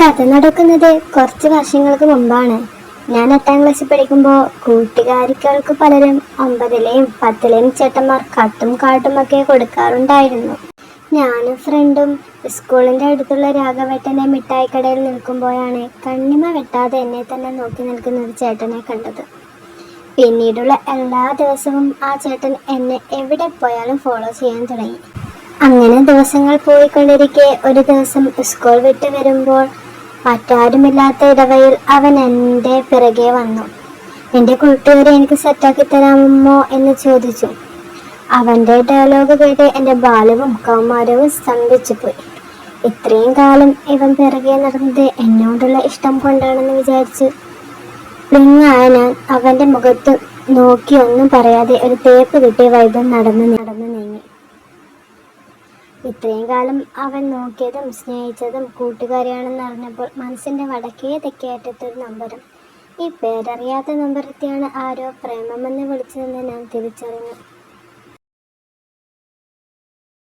കഥ നടക്കുന്നത് കുറച്ച് വർഷങ്ങൾക്ക് മുമ്പാണ്. ഞാൻ എട്ടാം ക്ലാസ്സിൽ പഠിക്കുമ്പോൾ കൂട്ടുകാരിക്കൾക്ക് പലരും ഒമ്പതിലെയും പത്തിലെയും ചേട്ടന്മാർ കത്തും കാട്ടും ഒക്കെ കൊടുക്കാറുണ്ടായിരുന്നു. ഞാനും ഫ്രണ്ടും സ്കൂളിന്റെ അടുത്തുള്ള രാഘവേട്ടന്റെ മിഠായിക്കടയിൽ നിൽക്കുമ്പോഴാണ് കണ്ണിമ വെട്ടാതെ എന്നെ തന്നെ നോക്കി നിൽക്കുന്ന ഒരു ചേട്ടനെ കണ്ടത്. പിന്നീടുള്ള എല്ലാ ദിവസവും ആ ചേട്ടൻ എന്നെ എവിടെ പോയാലും ഫോളോ ചെയ്യാൻ തുടങ്ങി. അങ്ങനെ ദിവസങ്ങൾ പോയിക്കൊണ്ടിരിക്കെ ഒരു ദിവസം സ്കൂൾ വിട്ട് വരുമ്പോൾ മറ്റാരുമില്ലാത്ത ഇടവയിൽ അവൻ എന്റെ പിറകെ വന്നു. എന്റെ കൂട്ടുകാരെ എനിക്ക് സെറ്റാക്കി തരാമോ? എന്ന് ചോദിച്ചു. അവന്റെ ഡയലോഗ് കേട്ട് എന്റെ ബാലവും കൗമാരവും സ്തംഭിച്ചു പോയി ഇത്രയും കാലം ഇവൻ പിറകെ നടന്നത് എന്നോടുള്ള ഇഷ്ടം കൊണ്ടാണെന്ന് വിചാരിച്ചു പിന്നായ ഞാൻ അവന്റെ മുഖത്ത് നോക്കിയൊന്നും പറയാതെ ഒരു തേപ്പ് കിട്ടിയ വൈബം നടന്ന് നടന്ന് നീങ്ങി. ഇത്രയും കാലം അവൻ നോക്കിയതും സ്നേഹിച്ചതും കൂട്ടുകാരിയാണെന്ന് അറിഞ്ഞപ്പോൾ മനസ്സിന്റെ വടക്കേ തെക്കേ അറ്റത്തൊരു നമ്പരം. ഈ പേരറിയാത്ത നമ്പറത്തെയാണ് ആരോ പ്രേമമെന്ന് വിളിച്ചതെന്ന് ഞാൻ തിരിച്ചറിഞ്ഞു.